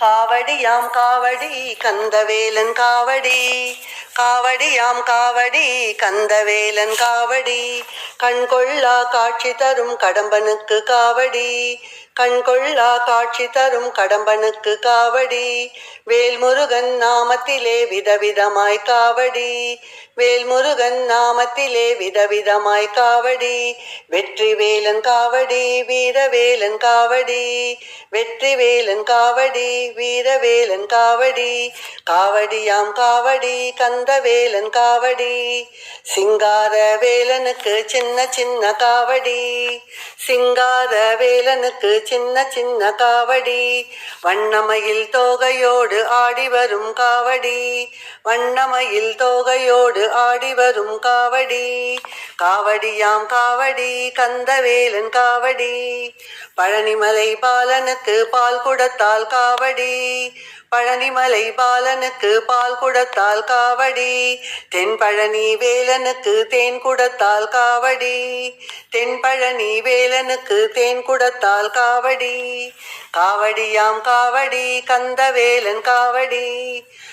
காவடியாம் காவடி கந்தவேலன் காவடி. காவடியாம் காவடி கந்தவேலன் காவடி. கண்கொள்ளா காட்சி தரும் கடம்பனுக்கு காவடி. கண்கொள்ளா காட்சி தரும் கடம்பனுக்கு காவடி. வேல்முருகன் நாமத்திலே விதவிதமாய் காவடி. வேல்முருகன் நாமத்திலே விதவிதமாய் காவடி. வெற்றி வேலன் காவடி வீரவேலன் காவடி. வெற்றி வேலன் காவடி வீரவேலன் காவடி. காவடியாம் காவடி கந்தவேலன் காவடி. சிங்கார வேலனுக்கு சின்ன சின்ன காவடி. சிங்கார வேலனுக்கு சின்ன சின்ன காவடி. வண்ணமயில் தோகையோடு ஆடி வரும் காவடி. வண்ணமயில் தோகையோடு ஆடி வரும் காவடி. காவடியாம் காவடி கந்தவேலன் காவடி. பழனிமலை பாலனுக்கு பால் குடத்தால் காவடி. பழனிமலை பாலனுக்கு பால் குடத்தால் காவடி. தென்பழனி வேலனுக்கு தேன் குடத்தால் காவடி. தென்பழனி வேலனுக்கு தேன் குடத்தால் காவடி. காவடியாம் காவடி கந்தவேலன் காவடி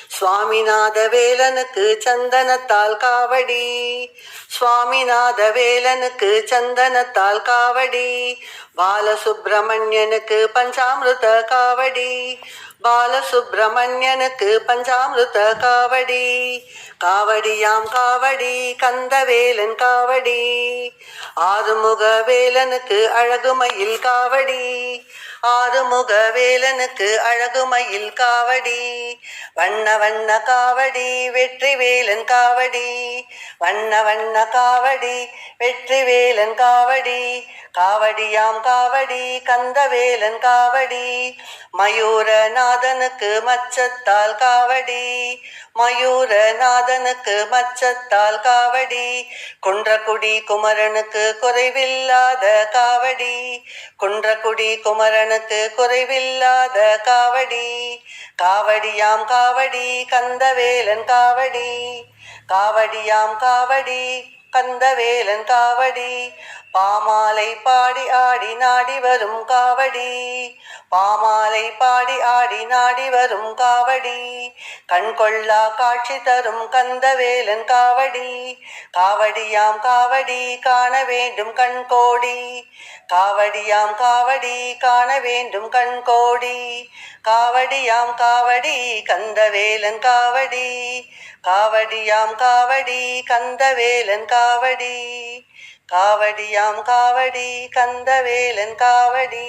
சுவாமிநாத வேலனுக்கு சந்தனத்தால் காவடி சுவாமிநாத வேலனுக்கு சந்தனத்தால் காவடி பாலசுப்பிரமணியனுக்கு பஞ்சாமிருத காவடி பாலசுப்பிரமணியனுக்கு பஞ்சாமிருத காவடி காவடியாம் காவடி கந்தவேலன் காவடி ஆறுமுக வேலனுக்கு அழகுமயில் காவடி ஆறுமுக வேலனுக்கு அழகு மயில் காவடி. வண்ண வண்ண காவடி வெற்றி வேலன் காவடி. வண்ண வண்ண காவடி வெற்றி வேலன் காவடி. காவடியாம் காவடி கந்தவேலன் காவடி. மயூரநாதனுக்கு மச்சத்தால் காவடி. மயூரநாதனுக்கு மச்சத்தால் காவடி. குன்றக்குடி குமரனுக்கு குறைவில்லாத காவடி. குன்றக்குடி குமரனுக்கு குறைவில்லாத காவடி. காவடியாம் காவடி கந்தவேலன் காவடி. காவடியாம் காவடி கந்தவேலன் காவடி. பாமாலை பாடி ஆடி நாடி வரும் காவடி. பாமாலை பாடி ஆடி நாடி வரும் காவடி. கண் கொள்ளா காட்சி தரும் கந்தவேலன் காவடி. காவடியாம் காவடி காண வேண்டும் கண்கோடி காவடியாம் காவடி காண வேண்டும் கண்கோடி. காவடியாம் காவடி கந்தவேலன் காவடி. காவடியாம் காவடி கந்தவேலன் காவடி. காவடியாம் காவடி கந்தவேலன் காவடி.